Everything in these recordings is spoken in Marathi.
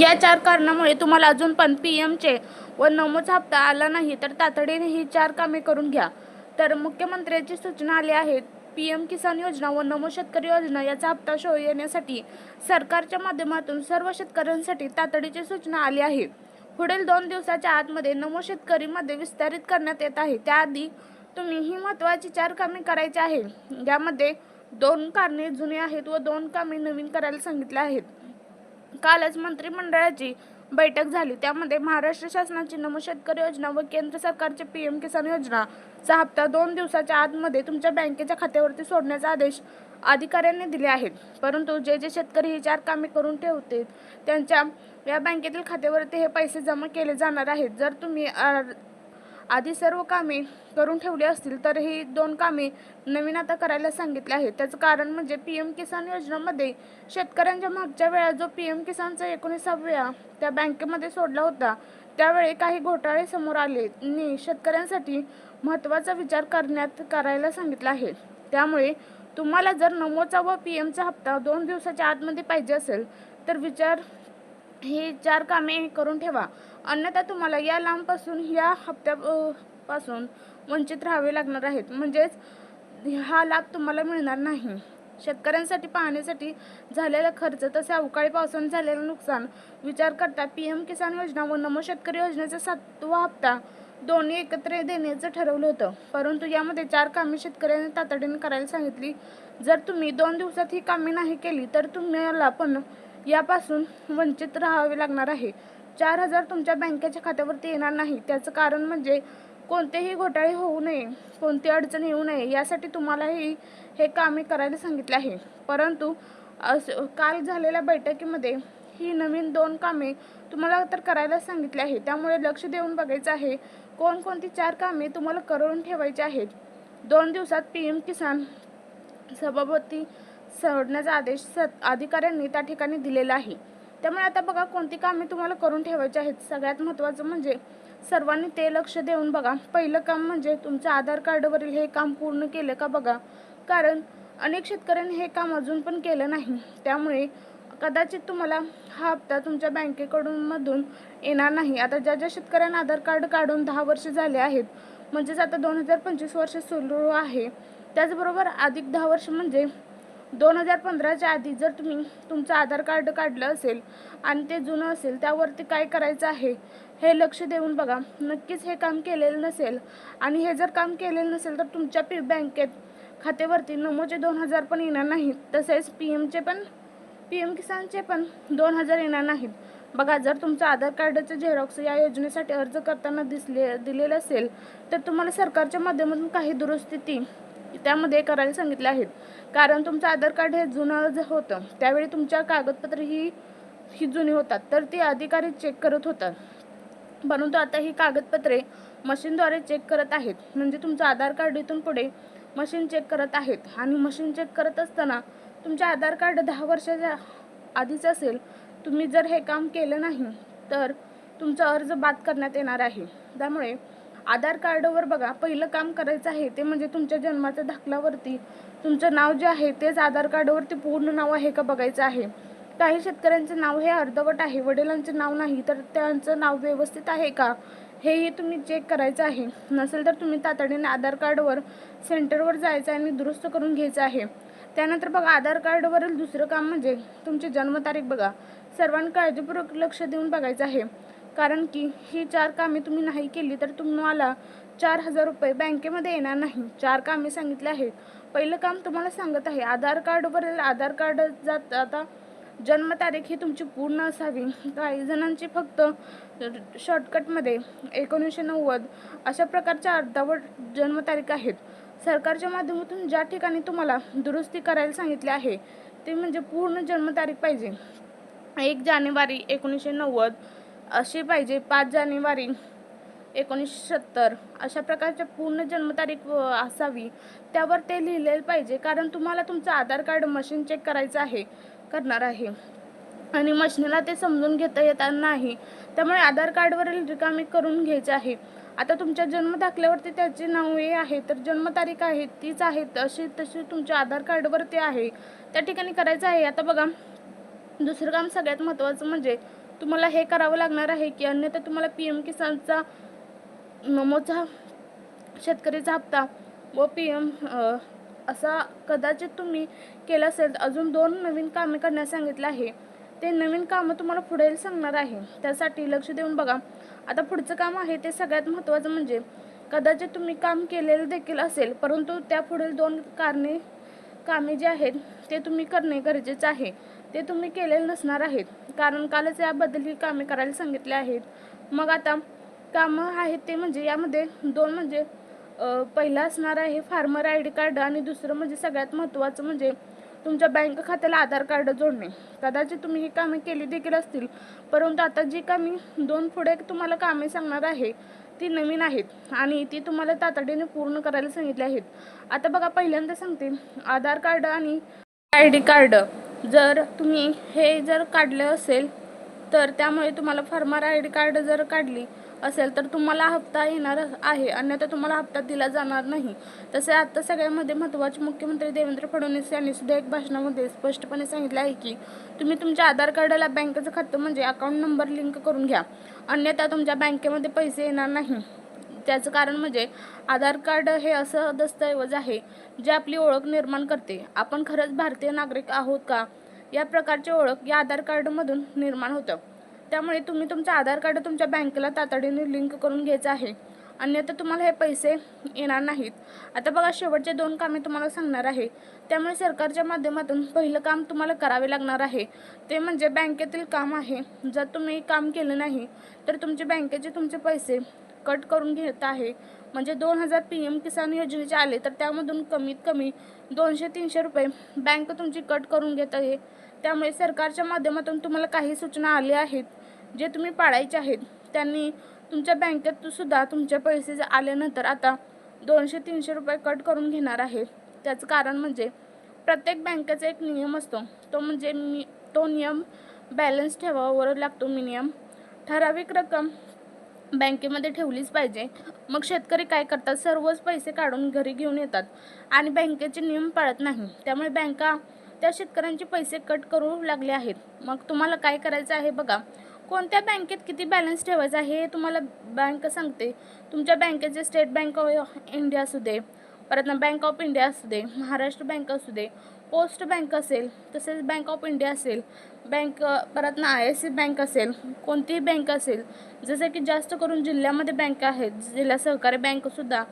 या चार कारणामुळे तुम्हाला अजून पण पी एमचे व नमोचा हप्ता आला नाही तर तातडीने ही चार कामे करून घ्या. तर मुख्यमंत्र्यांची सूचना आली आहेत पी एम किसान योजना व नमो शेतकरी योजना याचा हप्ता शो येण्यासाठी सरकारच्या माध्यमातून सर्व शेतकऱ्यांसाठी तातडीची सूचना आली आहे. पुढील दोन दिवसाच्या आतमध्ये नमो शेतकरीमध्ये विस्तारित करण्यात येत आहे. त्याआधी तुम्ही ही महत्त्वाची चार कामे करायची आहे. यामध्ये दोन कारणे जुनी आहेत व दोन कामे नवीन करायला सांगितले आहेत. कालच मंत्रिमंडळाची बैठक झाली. त्यामध्ये महाराष्ट्र शासनाची नमो शेतकरी योजना व केंद्र सरकारचे पी एम किसान योजनाचा हप्ता दोन दिवसाच्या आतमध्ये तुमच्या बँकेच्या खात्यावरती सोडण्याचा आदेश अधिकाऱ्यांनी दिले आहेत. परंतु जे जे शेतकरी ही चार कामे करून ठेवतील त्यांच्या या बँकेतील खात्यावरती हे पैसे जमा केले जाणार आहेत. जर तुम्ही आधी सर्व कामे करून ठेवली असतील तर ही दोन कामे नवीन आता करायला सांगितले आहेत. त्याचं कारण म्हणजे पी एम किसान योजनेमध्ये शेतकऱ्यांच्या मागच्या वेळा जो पी एम किसानचा एकोणीसाव्या त्या बँकेमध्ये सोडला होता त्यावेळी काही घोटाळे समोर आले. नि शेतकऱ्यांसाठी महत्त्वाचा विचार करण्यात करायला सांगितला आहे. त्यामुळे तुम्हाला जर नमोचा व पी एमचा हप्ता दोन दिवसाच्या आतमध्ये पाहिजे असेल तर विचार ही चार कामे करून ठेवा. अन्यथा तुम्हाला या लांबपासून या हप्त्या पासून वंचित राहावे लागणार आहेत. म्हणजेच हा लाभ तुम्हाला मिळणार नाही. शेतकऱ्यांसाठी पाहण्यासाठी झालेला खर्च तसे अवकाळी पावसाने झालेलं नुकसान विचार करता पी एम किसान योजना व नमो शेतकरी योजनेचा सातवा हप्ता दोन्ही एकत्र देण्याचं ठरवलं होतं. परंतु यामध्ये चार कामे शेतकऱ्यांनी तातडीने करायला सांगितली. जर तुम्ही दोन दिवसात ही कामे नाही केली तर तुम्हाला पण यापासून वंचित राहावे लागणार आहे. चार हजार तुमच्या बँकेच्या खात्यावरती येणार नाही. त्याचं कारण म्हणजे कोणतेही घोटाळे होऊ नये कोणती अडचण येऊ नये यासाठी तुम्हालाही हे कामे करायला सांगितले आहे. परंतु काल झालेल्या बैठकीमध्ये ही नवीन दोन कामे तुम्हाला तर करायला सांगितले आहे. त्यामुळे लक्ष देऊन बघायचं आहे कोणकोणती चार कामे तुम्हाला करून ठेवायची आहेत. दोन दिवसात पी एम किसान सभापती सोडण्याचा आदेश स अधिकाऱ्यांनी त्या ठिकाणी दिलेला आहे. त्यामुळे आता बघा कोणती कामे तुम्हाला करून ठेवायची आहेत? सगळ्यात महत्त्वाचं म्हणजे सर्वांनी ते लक्ष देऊन बघा. पहिलं काम म्हणजे तुमचं आधार कार्डवरील हे काम पूर्ण केलं का बघा. कारण अनेक शेतकऱ्यांनी हे काम अजून पण केलं नाही. त्यामुळे कदाचित तुम्हाला हा हप्ता तुमच्या बँकेकडून मधून येणार नाही. आता ज्या ज्या शेतकऱ्यांना आधार कार्ड काढून दहा वर्ष झाले आहेत म्हणजेच आता दोन हजार पंचवीस वर्ष सुरू आहे त्याचबरोबर अधिक दहा वर्ष म्हणजे दोन हजार पंधराच्या आधी जर तुम्ही तुमचं आधार कार्ड काढलं असेल आणि ते जुनं असेल त्यावरती काय करायचं आहे हे लक्ष देऊन बघा. नक्कीच हे काम केलेलं नसेल आणि हे जर काम केलेलं नसेल तर तुमच्या पी बँकेत खात्यावरती नमोचे दोन हजार पण येणार नाहीत. तसेच पी एमचे पण पी एम किसानचे पण दोन हजार येणार नाहीत. बघा जर तुमचं आधार कार्डचं झेरॉक्स या योजनेसाठी अर्ज करताना दिसले दिलेलं असेल तर तुम्हाला सरकारच्या माध्यमातून काही दुरुस्ती त्यामध्ये करायला सांगितले आहेत. कारण तुमचं आधार कार्ड हे जुनं होतं त्यावेळी तुमच्या कागदपत्र ही ही जुनी होतात. तर ती अधिकारी चेक करत होतात. परंतु आता ही कागदपत्रे मशीनद्वारे चेक करत आहेत. म्हणजे तुमचं आधार कार्ड इथून पुढे मशीन चेक करत आहेत. आणि मशीन चेक करत असताना तुमचे आधार कार्ड दहा वर्षाच्या आधीच असेल. तुम्ही जर हे काम केलं नाही तर तुमचा अर्ज बाद करण्यात येणार आहे. त्यामुळे आधार कार्डवर बघा पहिलं काम करायचं आहे ते म्हणजे तुमच्या जन्माच्या दाखल्यावरती तुमचं नाव जे आहे तेच आधार कार्डवरती पूर्ण नाव आहे का बघायचं आहे? काही शेतकऱ्यांचे नाव हे अर्धवट आहे वडिलांचे नाव नाही तर त्यांचं नाव व्यवस्थित आहे का? हेही तुम्ही चेक करायचं आहे. नसेल तर तुम्ही तातडीने आधार कार्डवर सेंटरवर जायचं आणि दुरुस्त करून घ्यायचं आहे. त्यानंतर बघा आधार कार्डवरील दुसरं काम म्हणजे तुमची जन्मतारीख बघा. सर्वांनी काळजीपूर्वक लक्ष देऊन बघायचं आहे. कारण की ही चार कामे तुम्ही नाही केली तर तुम्हाला चार हजार रुपये बँकेमध्ये येणार नाही. चार कामे सांगितले आहेत. पहिलं काम तुम्हाला सांगत आहे आधार कार्डवरील आधार कार्ड जात आता जन्मतारीख ही तुमची पूर्ण असावी. काही जणांची फक्त शॉर्टकटमध्ये एकोणीसशे नव्वद अशा प्रकारच्या अर्धावट जन्मतारीख आहेत. सरकारच्या माध्यमातून ज्या ठिकाणी तुम्हाला दुरुस्ती करायला सांगितले आहे ते म्हणजे पूर्ण जन्मतारीख पाहिजे. एक जानेवारी एकोणीसशे नव्वद अशी पाहिजे. पाच जानेवारी एकोणीसशे सत्तर अशा प्रकारच्या पूर्ण जन्मतारीख असावी. त्यावर ते लिहिलेलं पाहिजे. कारण तुम्हाला तुमचं आधार कार्ड मशीन चेक करायचं आहे करणार आहे. आणि मशीनला ते समजून घेता येणार नाही. त्यामुळे आधार कार्डवरील रिकामी करून घ्यायचे आहे. आता तुमच्या जन्म दाखल्यावरती त्याचे नाव हे आहे. तर जन्मतारीख आहे तीच आहे. तशी तशी तुमच्या आधार कार्डवरती आहे. त्या ठिकाणी करायचं आहे. आता बघा दुसरं काम सगळ्यात महत्त्वाचं म्हणजे तुम्हाला हे करावं लागणार आहे की अन्यथा तुम्हाला पी एम किसानचा नमोचा शेतकरीचा हप्ता व पी एम असा कदाचित तुम्ही केला असेल तर अजून दोन नवीन कामे करण्यास सांगितलं आहे. ते नवीन कामं तुम्हाला पुढे सांगणार आहे. त्यासाठी लक्ष देऊन बघा. आता पुढचं काम आहे ते सगळ्यात महत्त्वाचं म्हणजे कदाचित तुम्ही काम केलेलं देखील असेल परंतु त्या पुढील दोन कारणे कामे जे आहेत ते तुम्ही करणे गरजेचं आहे. ते तुम्ही केलेले नसणार आहेत. कारण कालच याबद्दल ही कामे करायला सांगितले आहेत. मग आता कामं आहेत ते म्हणजे यामध्ये दोन म्हणजे पहिलं असणार आहे फार्मर आय डी कार्ड आणि दुसरं म्हणजे सगळ्यात महत्त्वाचं म्हणजे तुमच्या बँक खात्याला आधार कार्ड जोडणे. कदाचित तुम्ही ही कामे केली देखील असतील. परंतु आता जी कामी दोन पुढे तुम्हाला कामे सांगणार आहे ती नवीन आहेत आणि ती तुम्हाला तातडीने पूर्ण करायला सांगितली आहेत. आता बघा पहिल्यांदा सांगते. आधार कार्ड आणि आय डी कार्ड जर तुम्ही हे जर काढले असेल तर त्यामुळे तुम्हाला फार्मर आय डी कार्ड जर काढली असेल तर तुम्हाला हप्ता येणार आहे. अन्यथा तुम्हाला हप्ता दिला जाणार नाही. तसे आता सगळ्यामध्ये महत्त्वाचे मुख्यमंत्री देवेंद्र फडणवीस यांनी सुद्धा एक भाषणामध्ये स्पष्टपणे सांगितले आहे की तुम्ही तुमच्या आधार कार्डाला बँकेचं खातं म्हणजे अकाउंट नंबर लिंक करून घ्या. अन्यथा तुमच्या बँकेमध्ये पैसे येणार नाही. त्याचं कारण म्हणजे आधार कार्ड हे असं दस्तऐवज आहे जे आपली ओळख निर्माण करते. आपण खरंच भारतीय नागरिक आहोत का? या प्रकारची ओळख या आधार कार्डमधून निर्माण होतं. त्यामुळे तुम्ही तुमचं आधार कार्ड तुमच्या बँकेला तातडीने लिंक करून घ्यायचं आहे. अन्यथा तुम्हाला हे पैसे येणार नाहीत. आता बघा शेवटचे दोन कामे तुम्हाला सांगणार आहे. त्यामुळे सरकारच्या माध्यमातून पहिलं काम तुम्हाला करावे लागणार आहे. ते म्हणजे बँकेतील काम आहे. जर तुम्ही काम केलं नाही तर तुमचे बँकेचे तुमचे पैसे कट करून घेत आहे. म्हणजे दोन हजार पी एम किसान योजनेचे आले तर त्यामधून कमीत कमी दोनशे तीनशे रुपये बँक तुमची कट करून घेत आहे. त्यामुळे सरकारच्या माध्यमातून तुम्हाला काही सूचना आल्या आहेत. जे तुम्ही पाळायचे आहेत त्यांनी तुमच्या बँकेत सुद्धा तुमचे पैसे आल्यानंतर आता दोनशे तीनशे रुपये कट करून घेणार आहे. त्याचं कारण म्हणजे प्रत्येक बँकेचा एक नियम असतो. तो म्हणजे मी तो नियम बॅलन्स ठेवावर लागतो मिनियम ठराविक रक्कम बँकेमध्ये ठेवलीच पाहिजे. मग शेतकरी काय करतात? सर्वच पैसे काढून घरी घेऊन येतात आणि बँकेचे नियम पाळत नाही. त्यामुळे बँका त्या शेतकऱ्यांचे पैसे कट करू लागले आहेत. मग तुम्हाला काय करायचं आहे बघा. कोणत्या बँकेत किती बॅलन्स ठेवायचा आहे हे तुम्हाला बँक सांगते. तुमच्या बँकेचे स्टेट बँक ऑफ इंडिया असू दे परत ना बँक ऑफ इंडिया असू दे महाराष्ट्र बँक असू दे पोस्ट बँक असेल तसेच बँक ऑफ इंडिया असेल बँक परत ना आय एस सी बँक असेल कोणतीही बँक असेल जसं की जास्त करून जिल्ह्यामध्ये बँक आहेत जिल्हा सहकारी बँकसुद्धा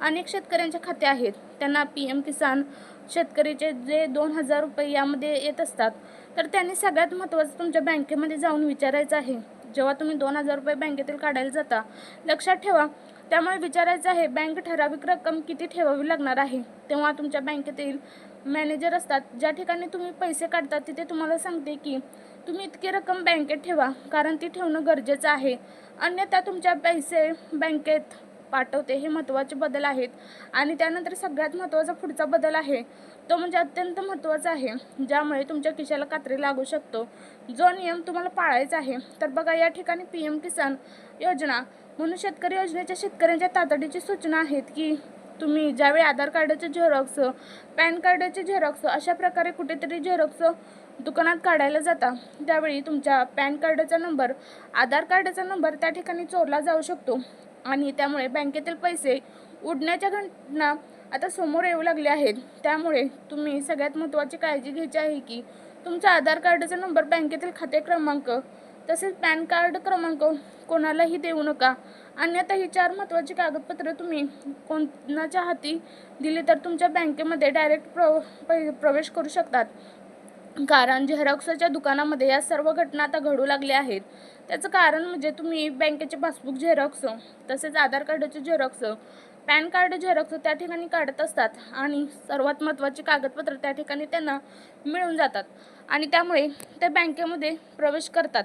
अनेक शेतकऱ्यांचे खाते आहेत. त्यांना पी एम किसान शेतकरीचे जे दोन हजार रुपये यामध्ये येत असतात. तर त्यांनी सगळ्यात महत्त्वाचं तुमच्या बँकेमध्ये जाऊन विचारायचं आहे. जेव्हा तुम्ही दोन हजार रुपये बँकेतील काढायला जाता लक्षात ठेवा. त्यामुळे विचारायचं आहे बँक ठराविक रक्कम किती ठेवावी लागणार आहे? तेव्हा तुमच्या बँकेतील मॅनेजर असतात. ज्या ठिकाणी तुम्ही पैसे काढता तिथे तुम्हाला सांगते की तुम्ही इतकी रक्कम बँकेत ठेवा कारण ती ठेवणं गरजेचं आहे. अन्यथा तुमच्या पैसे बँकेत पाठवते हे महत्त्वाचे बदल आहेत. आणि त्यानंतर सगळ्यात महत्त्वाचा पुढचा बदल आहे. तो म्हणजे अत्यंत महत्त्वाचा आहे. ज्यामुळे तुमच्या खिशाला कात्री लागू शकतो. जो नियम तुम्हाला पाळायचा आहे. तर बघा या ठिकाणी पी एम किसान योजना. म्हणून शेतकरी योजनेच्या शेतकऱ्यांच्या तातडीची सूचना आहेत की तुम्ही ज्यावेळी आधार कार्डाचे झेरॉक्स पॅन कार्डाचे झेरॉक्स अशा प्रकारे कुठेतरी झेरॉक्स दुकानात काढायला जाता त्यावेळी तुमच्या पॅन कार्डाचा नंबर आधार कार्डाचा नंबर त्या ठिकाणी चोरला जाऊ शकतो. आणि त्यामुळे बँकेतील पैसे उडण्याच्या घटना आता समोर येऊ लागल्या आहेत. त्यामुळे तुम्ही सगळ्यात महत्त्वाची काळजी घ्यायची आहे की तुमचा आधार कार्डचा नंबर बँकेतील खाते क्रमांक तसेच पॅन कार्ड क्रमांक कोणालाही देऊ नका. अन्यथा ही चार महत्त्वाची कागदपत्रं तुम्ही कोणाच्या हाती दिली तर तुमच्या बँकेमध्ये डायरेक्ट प्र पै- प्रवेश करू शकतात. कारण झेरॉक्सच्या दुकानामध्ये या सर्व घटना आता घडू लागल्या आहेत. त्याचं कारण म्हणजे तुम्ही बँकेचे पासबुक झेरॉक्स तसेच आधार कार्डाचे झेरॉक्स पॅन कार्ड झेरॉक्स त्या ठिकाणी काढत असतात आणि सर्वात महत्त्वाची कागदपत्र त्या ठिकाणी त्यांना मिळून जातात आणि त्यामुळे ते बँकेमध्ये प्रवेश करतात.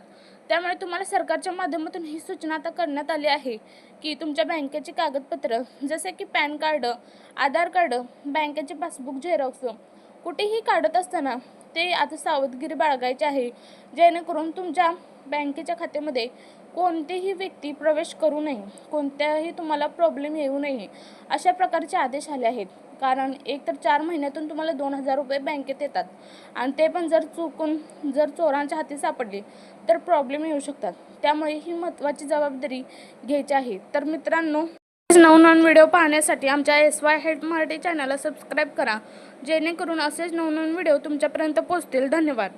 त्यामुळे तुम्हाला सरकारच्या माध्यमातून ही सूचना आता करण्यात आली आहे की तुमच्या बँकेची कागदपत्र जसे की पॅन कार्ड आधार कार्ड बँकेचे पासबुक झेरॉक्स कुठेही काढत असताना ते आता सावधगिरी बाळगायची आहे. जेणेकरून तुमच्या बँकेच्या खात्यामध्ये कोणतीही व्यक्ती प्रवेश करू नये. कोणत्याही तुम्हाला प्रॉब्लेम येऊ नये. अशा प्रकारचे आदेश आले आहेत. कारण एक तर चार महिन्यातून तुम्हाला दोन हजार रुपये बँकेत येतात. आणि ते पण जर चुकून जर चोरांच्या हाती सापडले तर प्रॉब्लेम येऊ शकतात. त्यामुळे ही महत्त्वाची जबाबदारी घ्यायची आहे. तर मित्रांनो नवनवीन व्हिडिओ पाहण्यासाठी आमच्या एस वाय हेड मराठी चॅनलला सबस्क्राईब करा. जेणेकरून असेच नवनवीन व्हिडिओ तुमच्यापर्यंत पोहोचतील. धन्यवाद.